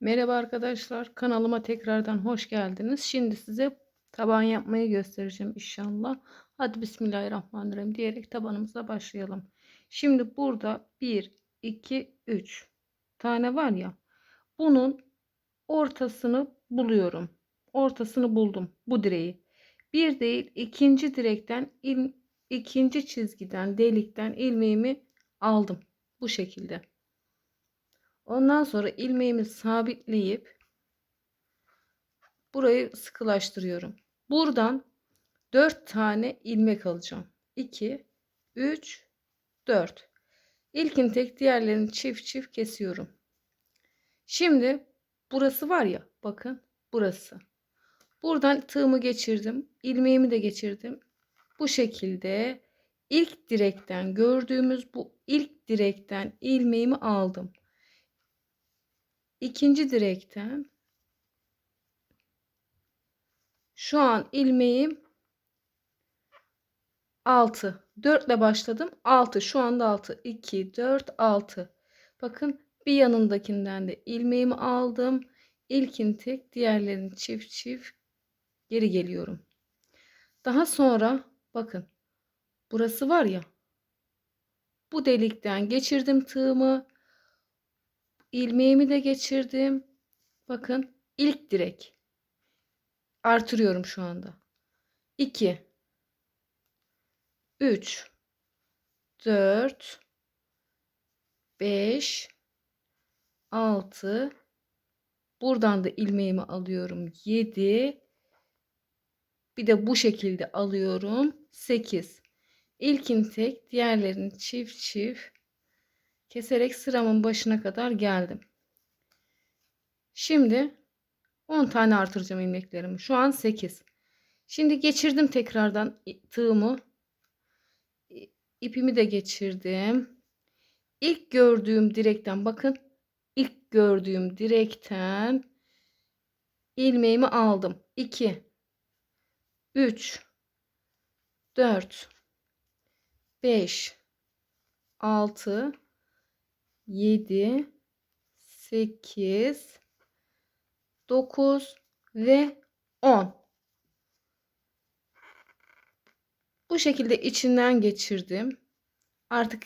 Merhaba arkadaşlar, kanalıma tekrardan hoş geldiniz. Şimdi size taban yapmayı göstereceğim inşallah. Hadi Bismillahirrahmanirrahim diyerek tabanımıza başlayalım. Şimdi burada 1, 2, 3 tane var ya. Bunun ortasını buluyorum. Ortasını buldum bu direği. Bir değil ikinci direkten ikinci çizgiden delikten ilmeğimi aldım. Bu şekilde. Ondan sonra ilmeğimi sabitleyip burayı sıkılaştırıyorum. Buradan 4 tane ilmek alacağım. 2 3 4. İlkin tek diğerlerini çift çift kesiyorum. Şimdi burası var ya bakın burası. Buradan tığımı geçirdim. ilmeğimi de geçirdim. Bu şekilde ilk direkten gördüğümüz bu ilk direkten ilmeğimi aldım ikinci direkten şu an ilmeğim 6 4 ile başladım. 6 şu anda 6 2 4 6 bakın bir yanındakinden de ilmeğimi aldım. İlkin tek diğerlerini çift çift geri geliyorum. Daha sonra bakın burası var ya bu delikten geçirdim tığımı ilmeğimi de geçirdim. Bakın ilk direk. Artırıyorum şu anda. 2 3 4 5 6 Buradan da ilmeğimi alıyorum. 7 bir de bu şekilde alıyorum. 8 İlkin tek, diğerlerini çift çift keserek sıramın başına kadar geldim. Şimdi 10 tane artıracağım ilmeklerimi. Şu an 8. Şimdi geçirdim tekrardan tığımı. ipimi de geçirdim. İlk gördüğüm direkten bakın. İlk gördüğüm direkten ilmeğimi aldım. 2 3 4 5 6 7 8 9 ve 10 bu şekilde içinden geçirdim. Artık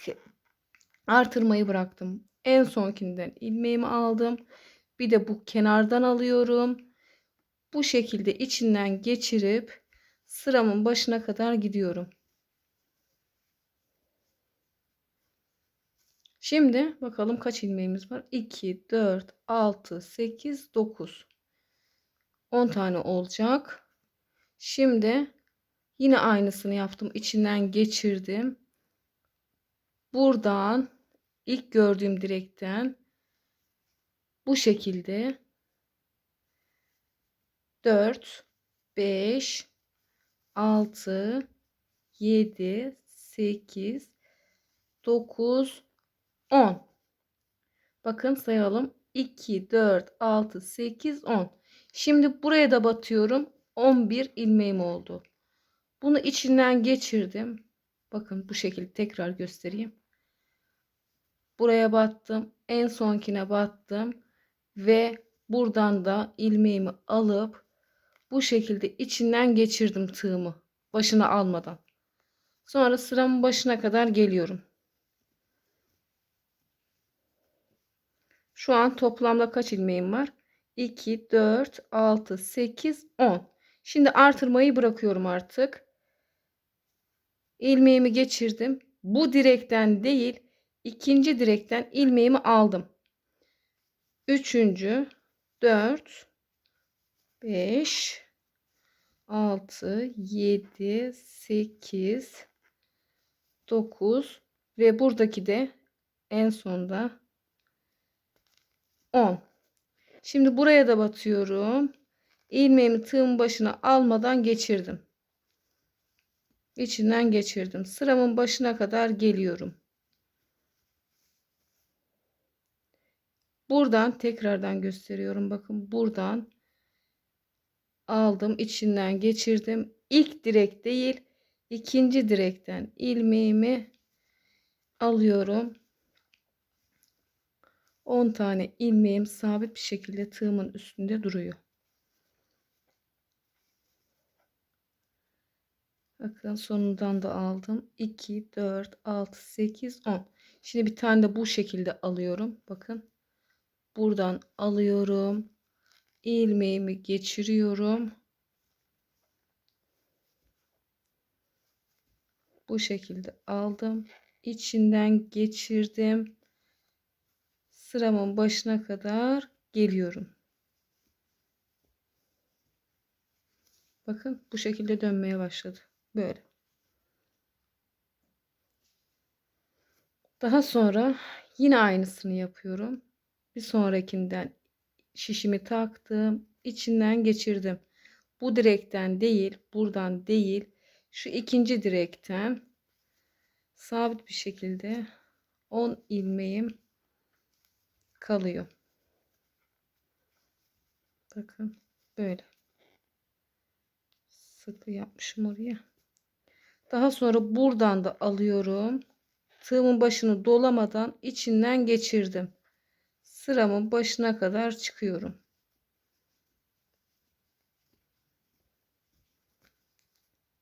artırmayı bıraktım. En sonkinden ilmeğimi aldım. Bir de bu kenardan alıyorum. Bu şekilde içinden geçirip sıramın başına kadar gidiyorum Şimdi bakalım kaç ilmeğimiz var? 2, 4, 6, 8, 9. 10 tane olacak. Şimdi yine aynısını yaptım. İçinden geçirdim. Buradan ilk gördüğüm direkten bu şekilde 4, 5, 6, 7, 8, 9, 10. Bakın sayalım. 2, 4, 6, 8, 10. Şimdi buraya da batıyorum. 11 ilmeğim oldu. Bunu içinden geçirdim. Bakın bu şekilde tekrar göstereyim. Buraya battım. En sonkine battım. Ve buradan da ilmeğimi alıp bu şekilde içinden geçirdim tığımı. Başına almadan. Sonra sıramın başına kadar geliyorum. Şu an toplamda kaç ilmeğim var? 2, 4, 6, 8, 10. Şimdi artırmayı bırakıyorum artık. İlmeğimi geçirdim. Bu direkten değil, ikinci direkten ilmeğimi aldım. Üçüncü, 4, 5, 6, 7, 8, 9 ve buradaki de en sonda 10. Şimdi buraya da batıyorum. İlmeğimi tığın başına almadan geçirdim. İçinden geçirdim. Sıramın başına kadar geliyorum. Buradan tekrardan gösteriyorum. Bakın buradan aldım. içinden geçirdim. İlk direk değil ikinci direkten ilmeğimi alıyorum. 10 tane ilmeğim sabit bir şekilde tığımın üstünde duruyor. Bakın sonundan da aldım. 2, 4, 6, 8, 10. Şimdi bir tane de bu şekilde alıyorum. Bakın. Buradan alıyorum. ilmeğimi geçiriyorum. Bu şekilde aldım. İçinden geçirdim. Sıramın başına kadar geliyorum. Bakın bu şekilde dönmeye başladı. Böyle. Daha sonra yine aynısını yapıyorum. Bir sonrakinden şişimi taktım. içinden geçirdim. Bu direkten değil, buradan değil. Şu ikinci direkten sabit bir şekilde 10 ilmeğim kalıyor. Bakın böyle. Sıkı yapmışım oraya. Daha sonra buradan da alıyorum. Tığımın başını dolamadan içinden geçirdim. Sıramın başına kadar çıkıyorum.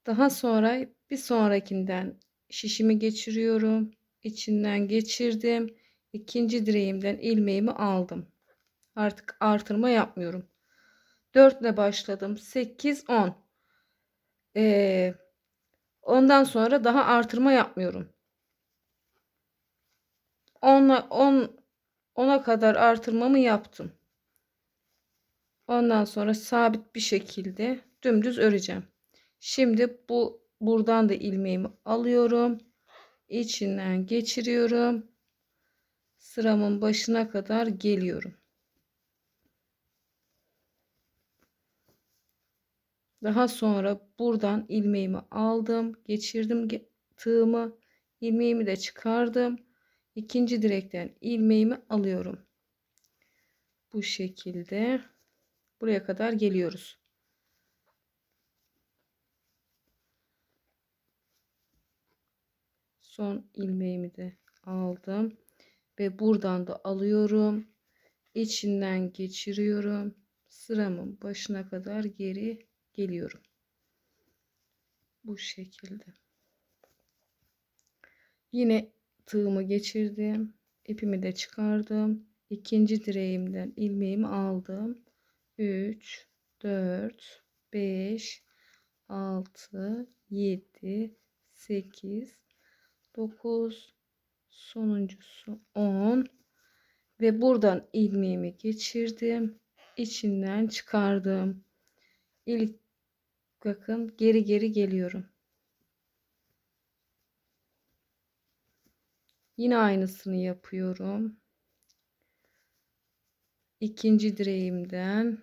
Daha sonra bir sonrakinden şişimi geçiriyorum. İçinden geçirdim. İkinci direğimden ilmeğimi aldım. Artık artırma yapmıyorum. 4 ile başladım. 8 10. Ee, ondan sonra daha artırma yapmıyorum. 10'a 10 10'a kadar artırmamı yaptım. Ondan sonra sabit bir şekilde dümdüz öreceğim. Şimdi bu buradan da ilmeğimi alıyorum. İçinden geçiriyorum. Sıramın başına kadar geliyorum. Daha sonra buradan ilmeğimi aldım, geçirdim tığımı, ilmeğimi de çıkardım. İkinci direkten ilmeğimi alıyorum. Bu şekilde buraya kadar geliyoruz. Son ilmeğimi de aldım ve buradan da alıyorum. İçinden geçiriyorum. Sıramın başına kadar geri geliyorum. Bu şekilde. Yine tığımı geçirdim. ipimi de çıkardım. İkinci direğimden ilmeğimi aldım. 3 4 5 6 7 8 9 sonuncusu 10 ve buradan ilmeğimi geçirdim. içinden çıkardım. İlk bakın geri geri geliyorum. Yine aynısını yapıyorum. İkinci direğimden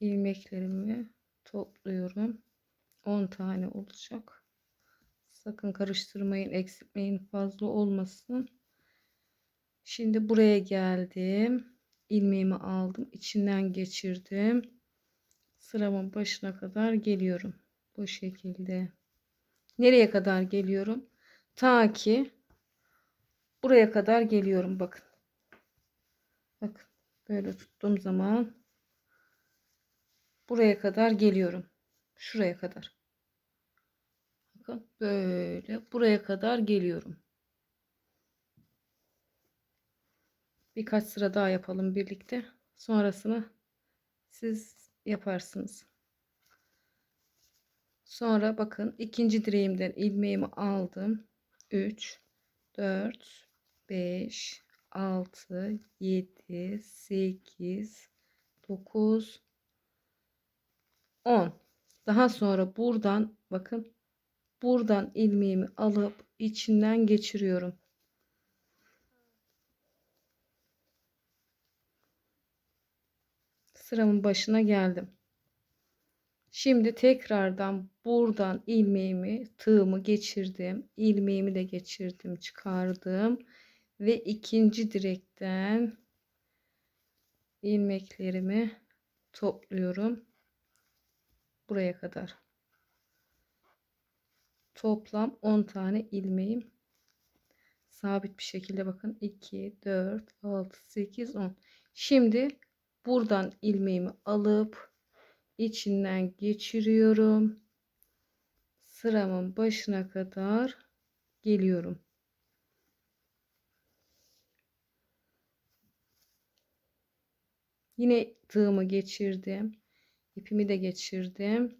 ilmeklerimi topluyorum. 10 tane olacak. Sakın karıştırmayın, eksiltmeyin, fazla olmasın. Şimdi buraya geldim. ilmeğimi aldım, içinden geçirdim. Sıramın başına kadar geliyorum. Bu şekilde. Nereye kadar geliyorum? Ta ki buraya kadar geliyorum bakın. Bakın böyle tuttuğum zaman buraya kadar geliyorum. Şuraya kadar. Bakın böyle buraya kadar geliyorum. Birkaç sıra daha yapalım birlikte. Sonrasını siz yaparsınız. Sonra bakın ikinci direğimden ilmeğimi aldım. 3 4 5 6 7 8 9 10 daha sonra buradan bakın buradan ilmeğimi alıp içinden geçiriyorum sıramın başına geldim Şimdi tekrardan buradan ilmeğimi, tığımı geçirdim. ilmeğimi de geçirdim, çıkardım ve ikinci direkten ilmeklerimi topluyorum. Buraya kadar. Toplam 10 tane ilmeğim sabit bir şekilde bakın. 2 4 6 8 10 şimdi buradan ilmeğimi alıp içinden geçiriyorum. Sıramın başına kadar geliyorum. Yine tığımı geçirdim. İpimi de geçirdim.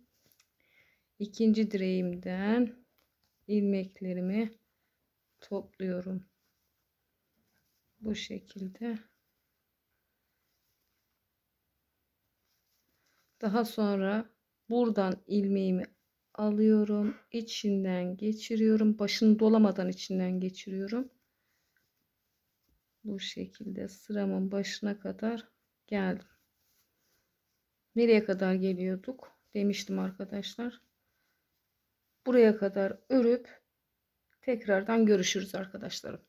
İkinci direğimden ilmeklerimi topluyorum. Bu şekilde. Daha sonra buradan ilmeğimi alıyorum. içinden geçiriyorum. Başını dolamadan içinden geçiriyorum. Bu şekilde sıramın başına kadar geldim. Nereye kadar geliyorduk? Demiştim arkadaşlar. Buraya kadar örüp Tekrardan görüşürüz arkadaşlarım.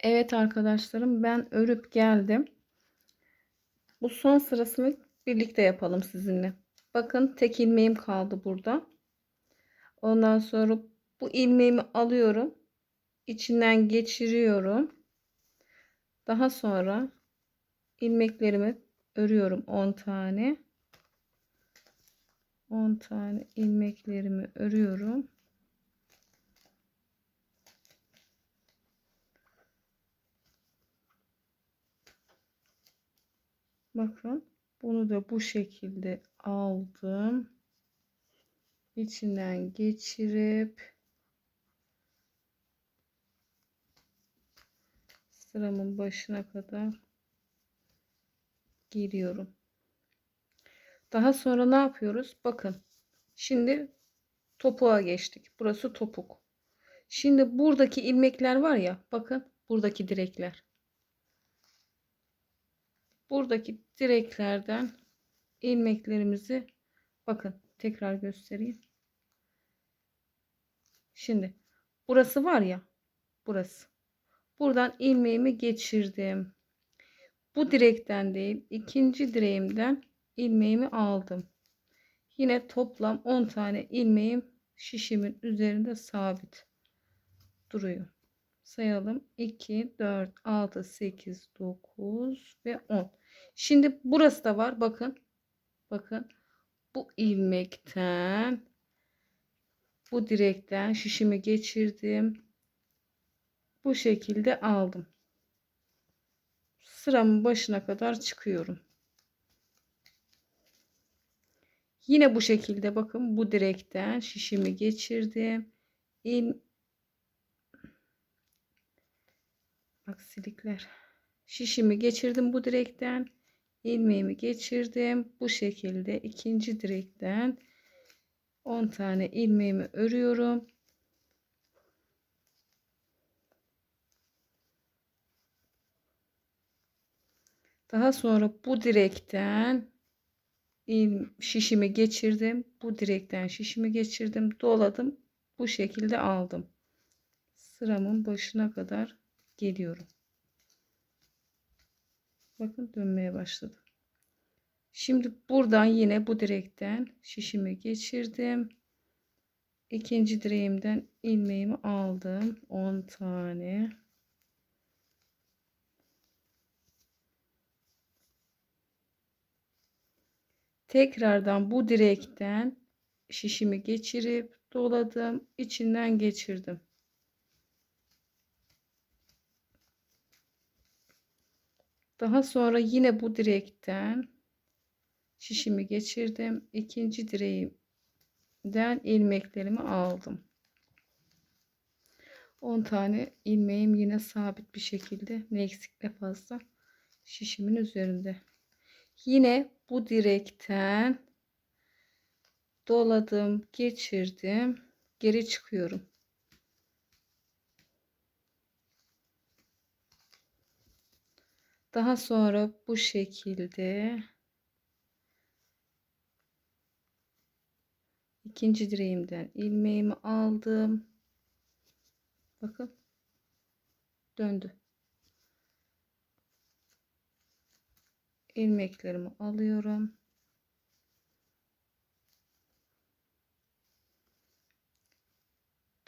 Evet arkadaşlarım ben örüp geldim. Bu son sırasını birlikte yapalım sizinle. Bakın tek ilmeğim kaldı burada. Ondan sonra bu ilmeğimi alıyorum. içinden geçiriyorum. Daha sonra ilmeklerimi örüyorum 10 tane. 10 tane ilmeklerimi örüyorum. Bakın bunu da bu şekilde aldım. İçinden geçirip sıramın başına kadar giriyorum. Daha sonra ne yapıyoruz? Bakın. Şimdi topuğa geçtik. Burası topuk. Şimdi buradaki ilmekler var ya. Bakın buradaki direkler buradaki direklerden ilmeklerimizi bakın tekrar göstereyim. Şimdi burası var ya burası. Buradan ilmeğimi geçirdim. Bu direkten değil ikinci direğimden ilmeğimi aldım. Yine toplam 10 tane ilmeğim şişimin üzerinde sabit duruyor. Sayalım. 2 4 6 8 9 ve 10 şimdi burası da var. Bakın. Bakın. Bu ilmekten bu direkten şişimi geçirdim. Bu şekilde aldım. Sıramın başına kadar çıkıyorum yine bu şekilde bakın bu direkten şişimi geçirdim. İl aksilikler şişimi geçirdim bu direkten. İlmeğimi geçirdim. Bu şekilde ikinci direkten 10 tane ilmeğimi örüyorum. Daha sonra bu direkten şişimi geçirdim bu direkten şişimi geçirdim doladım bu şekilde aldım sıramın başına kadar geliyorum. Bakın dönmeye başladı. Şimdi buradan yine bu direkten şişimi geçirdim. İkinci direğimden ilmeğimi aldım. 10 tane. Tekrardan bu direkten şişimi geçirip doladım. içinden geçirdim. Daha sonra yine bu direkten şişimi geçirdim. İkinci direğimden ilmeklerimi aldım. 10 tane ilmeğim yine sabit bir şekilde ne eksik ne fazla şişimin üzerinde. Yine bu direkten doladım, geçirdim, geri çıkıyorum. Daha sonra bu şekilde ikinci direğimden ilmeğimi aldım. Bakın döndü. İlmeklerimi alıyorum.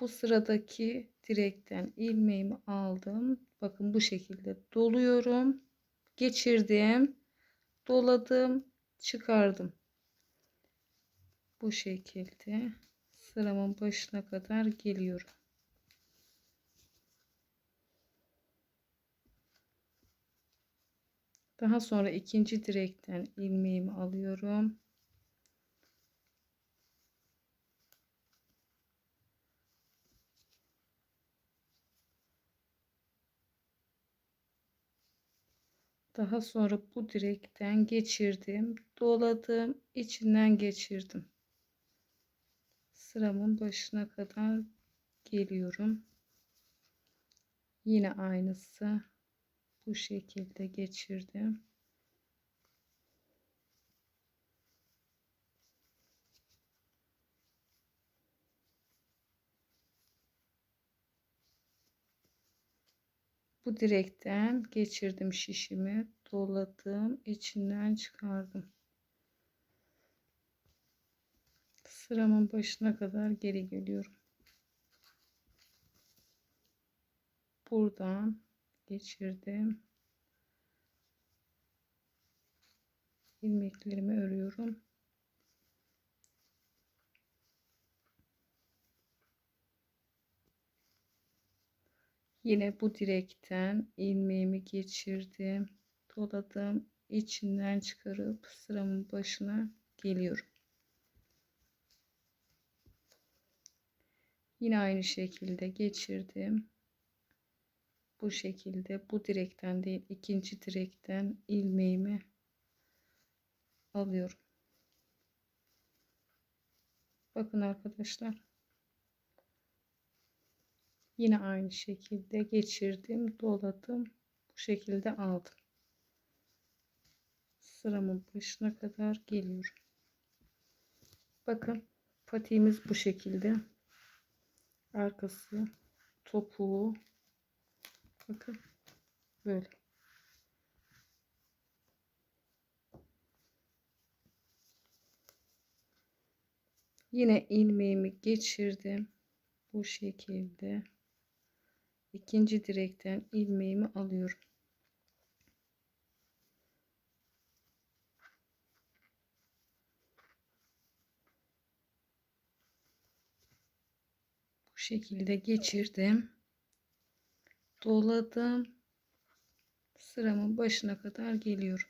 bu sıradaki direkten ilmeğimi aldım. Bakın bu şekilde doluyorum. Geçirdim. Doladım. Çıkardım. Bu şekilde sıramın başına kadar geliyorum. Daha sonra ikinci direkten ilmeğimi alıyorum. Daha sonra bu direkten geçirdim, doladım, içinden geçirdim. Sıramın başına kadar geliyorum. Yine aynısı bu şekilde geçirdim. Bu direkten geçirdim şişimi, doladım, içinden çıkardım. Sıramın başına kadar geri geliyorum. Buradan geçirdim. ilmeklerimi örüyorum. Yine bu direkten ilmeğimi geçirdim. Doladım. içinden çıkarıp sıramın başına geliyorum. Yine aynı şekilde geçirdim. Bu şekilde bu direkten değil ikinci direkten ilmeğimi alıyorum. Bakın arkadaşlar. Yine aynı şekilde geçirdim, doladım. Bu şekilde aldım. Sıramın başına kadar geliyorum. Bakın patiğimiz bu şekilde. Arkası, topuğu. Bakın böyle. Yine ilmeğimi geçirdim. Bu şekilde ikinci direkten ilmeğimi alıyorum. Bu şekilde geçirdim. Doladım. Sıramın başına kadar geliyorum.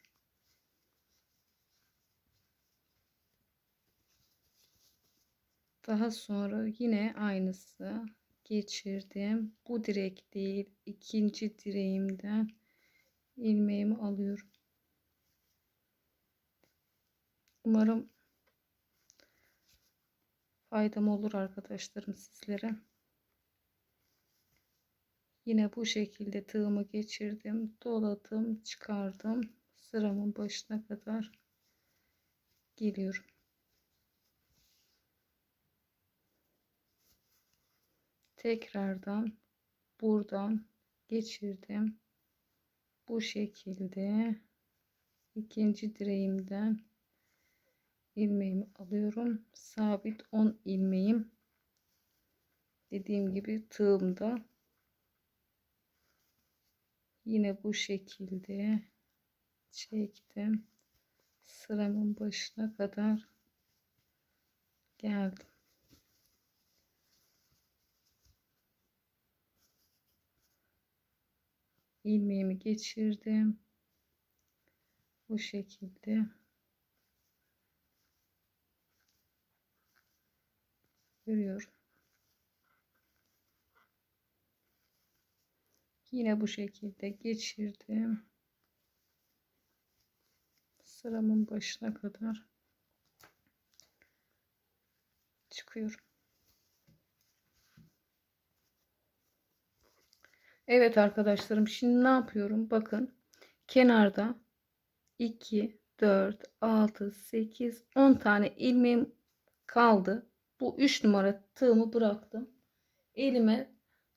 Daha sonra yine aynısı geçirdim. Bu direk değil, ikinci direğimden ilmeğimi alıyorum. Umarım faydam olur arkadaşlarım sizlere. Yine bu şekilde tığımı geçirdim, doladım, çıkardım. Sıramın başına kadar geliyorum. tekrardan buradan geçirdim. Bu şekilde ikinci direğimden ilmeğimi alıyorum. Sabit 10 ilmeğim. Dediğim gibi tığımda yine bu şekilde çektim. Sıramın başına kadar geldim. ilmeğimi geçirdim. Bu şekilde görüyorum. Yine bu şekilde geçirdim. Sıramın başına kadar çıkıyorum. Evet arkadaşlarım şimdi ne yapıyorum? Bakın kenarda 2, 4, 6, 8, 10 tane ilmeğim kaldı. Bu 3 numara tığımı bıraktım. Elime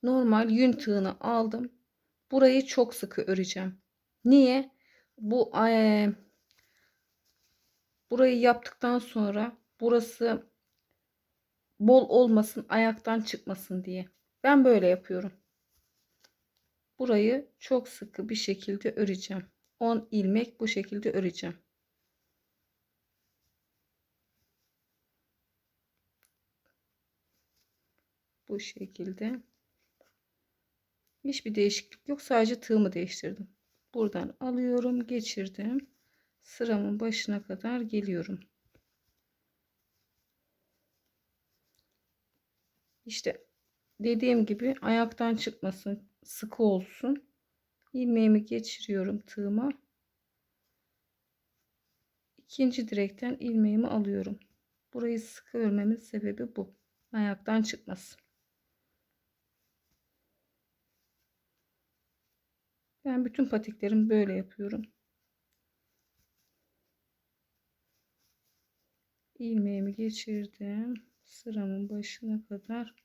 normal yün tığını aldım. Burayı çok sıkı öreceğim. Niye? Bu e, burayı yaptıktan sonra burası bol olmasın, ayaktan çıkmasın diye. Ben böyle yapıyorum. Burayı çok sıkı bir şekilde öreceğim. 10 ilmek bu şekilde öreceğim. Bu şekilde. Hiçbir değişiklik yok. Sadece tığımı değiştirdim. Buradan alıyorum, geçirdim. Sıramın başına kadar geliyorum. İşte dediğim gibi ayaktan çıkmasın, sıkı olsun. ilmeğimi geçiriyorum tığıma. İkinci direkten ilmeğimi alıyorum. Burayı sıkı örmemin sebebi bu. Ayaktan çıkmasın. Ben bütün patiklerimi böyle yapıyorum. ilmeğimi geçirdim. Sıramın başına kadar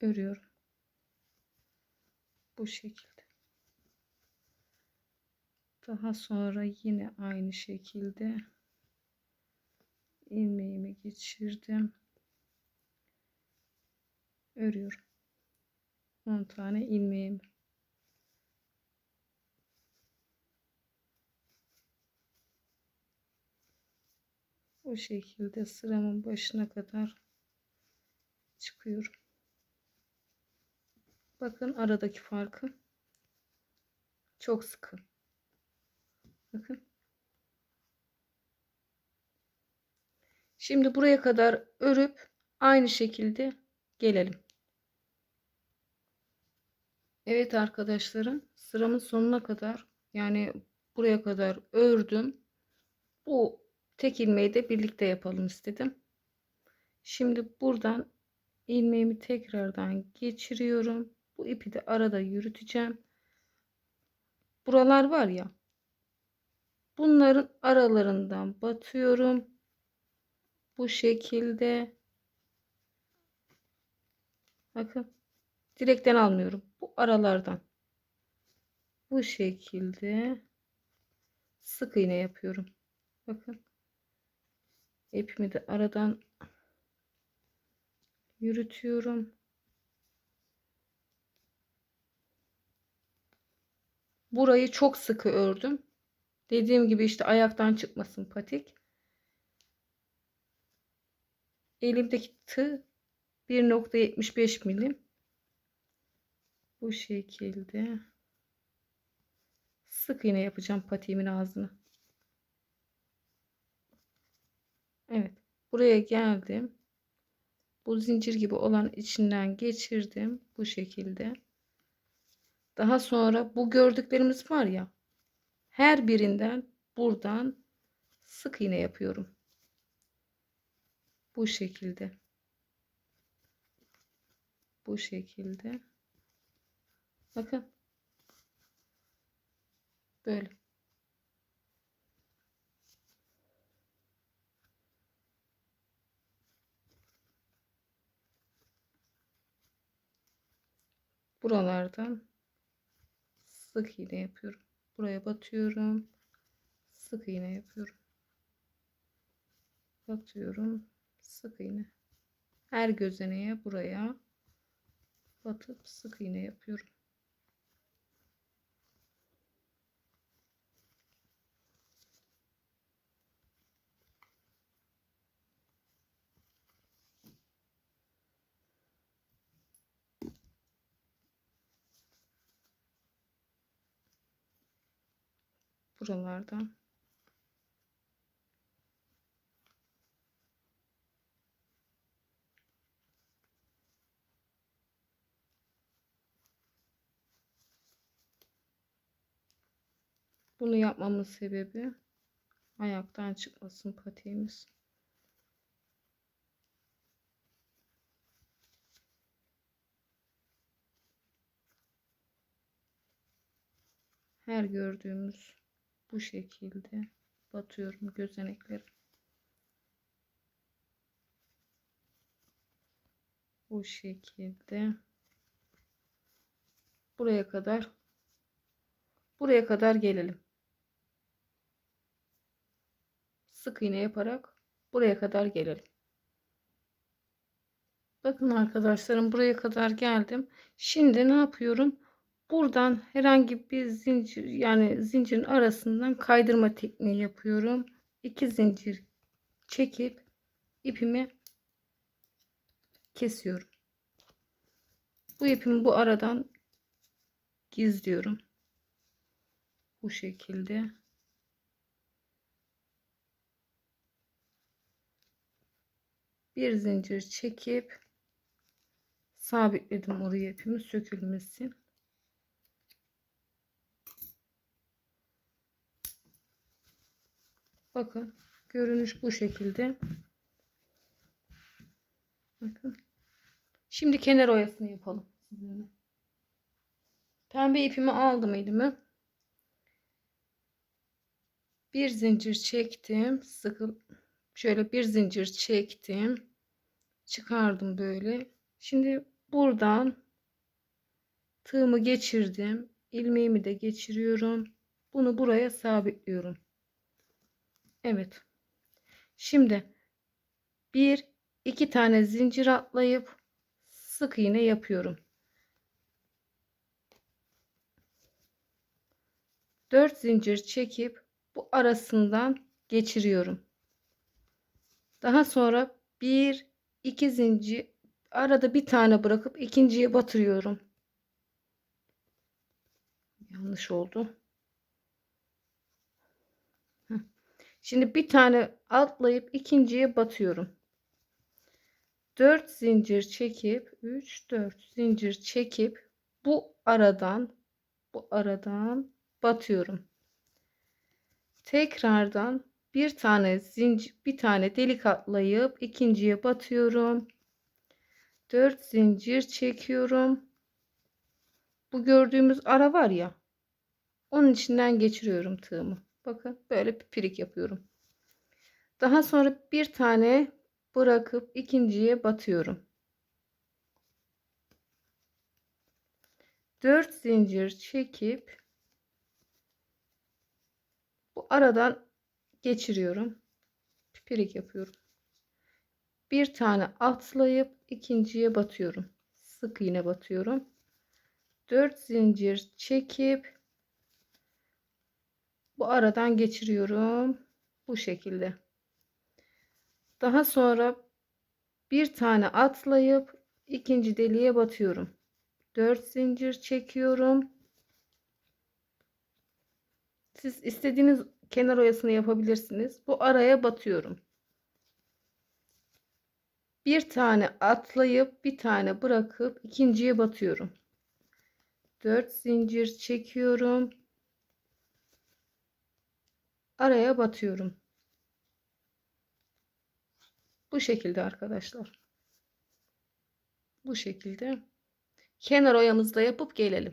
örüyorum. Bu şekilde. Daha sonra yine aynı şekilde ilmeğimi geçirdim. Örüyorum. 10 tane ilmeğim. Bu şekilde sıramın başına kadar çıkıyorum. Bakın aradaki farkı. Çok sıkı. Bakın. Şimdi buraya kadar örüp aynı şekilde gelelim. Evet arkadaşlarım sıramın sonuna kadar yani buraya kadar ördüm. Bu tek ilmeği de birlikte yapalım istedim. Şimdi buradan ilmeğimi tekrardan geçiriyorum. Bu ipi de arada yürüteceğim. Buralar var ya. Bunların aralarından batıyorum. Bu şekilde. Bakın. Direkten almıyorum. Bu aralardan. Bu şekilde sık iğne yapıyorum. Bakın. İpimi de aradan yürütüyorum. Burayı çok sıkı ördüm. Dediğim gibi işte ayaktan çıkmasın patik. Elimdeki tığ 1.75 milim. Bu şekilde sık iğne yapacağım patiğimin ağzını. Evet. Buraya geldim. Bu zincir gibi olan içinden geçirdim. Bu şekilde. Daha sonra bu gördüklerimiz var ya. Her birinden buradan sık iğne yapıyorum. Bu şekilde. Bu şekilde. Bakın. Böyle. Buralardan sık iğne yapıyorum. Buraya batıyorum. Sık iğne yapıyorum. Batıyorum. Sık iğne. Her gözeneye buraya batıp sık iğne yapıyorum. Buralardan Bunu yapmamın sebebi ayaktan çıkmasın patiğimiz. Her gördüğümüz bu şekilde batıyorum gözenekleri. Bu şekilde buraya kadar buraya kadar gelelim. Sık iğne yaparak buraya kadar gelelim. Bakın arkadaşlarım buraya kadar geldim. Şimdi ne yapıyorum? Buradan herhangi bir zincir yani zincirin arasından kaydırma tekniği yapıyorum. İki zincir çekip ipimi kesiyorum. Bu ipimi bu aradan gizliyorum. Bu şekilde. Bir zincir çekip sabitledim oraya ipimi sökülmesin. Bakın görünüş bu şekilde. Bakın. Şimdi kenar oyasını yapalım. Pembe ipimi aldım elime. Bir zincir çektim. Sıkı şöyle bir zincir çektim. Çıkardım böyle. Şimdi buradan tığımı geçirdim. ilmeğimi de geçiriyorum. Bunu buraya sabitliyorum. Evet. Şimdi bir iki tane zincir atlayıp sık iğne yapıyorum. 4 zincir çekip bu arasından geçiriyorum. Daha sonra bir iki zincir arada bir tane bırakıp ikinciye batırıyorum. Yanlış oldu. Şimdi bir tane atlayıp ikinciye batıyorum. 4 zincir çekip 3 4 zincir çekip bu aradan bu aradan batıyorum. Tekrardan bir tane zincir bir tane delik atlayıp ikinciye batıyorum. 4 zincir çekiyorum. Bu gördüğümüz ara var ya. Onun içinden geçiriyorum tığımı. Bakın böyle pipirik yapıyorum. Daha sonra bir tane bırakıp ikinciye batıyorum. 4 zincir çekip bu aradan geçiriyorum. Pipirik yapıyorum. Bir tane atlayıp ikinciye batıyorum. Sık iğne batıyorum. 4 zincir çekip bu aradan geçiriyorum. Bu şekilde. Daha sonra bir tane atlayıp ikinci deliğe batıyorum. 4 zincir çekiyorum. Siz istediğiniz kenar oyasını yapabilirsiniz. Bu araya batıyorum. Bir tane atlayıp bir tane bırakıp ikinciye batıyorum. 4 zincir çekiyorum. Araya batıyorum. Bu şekilde arkadaşlar. Bu şekilde. Kenar oyamızda yapıp gelelim.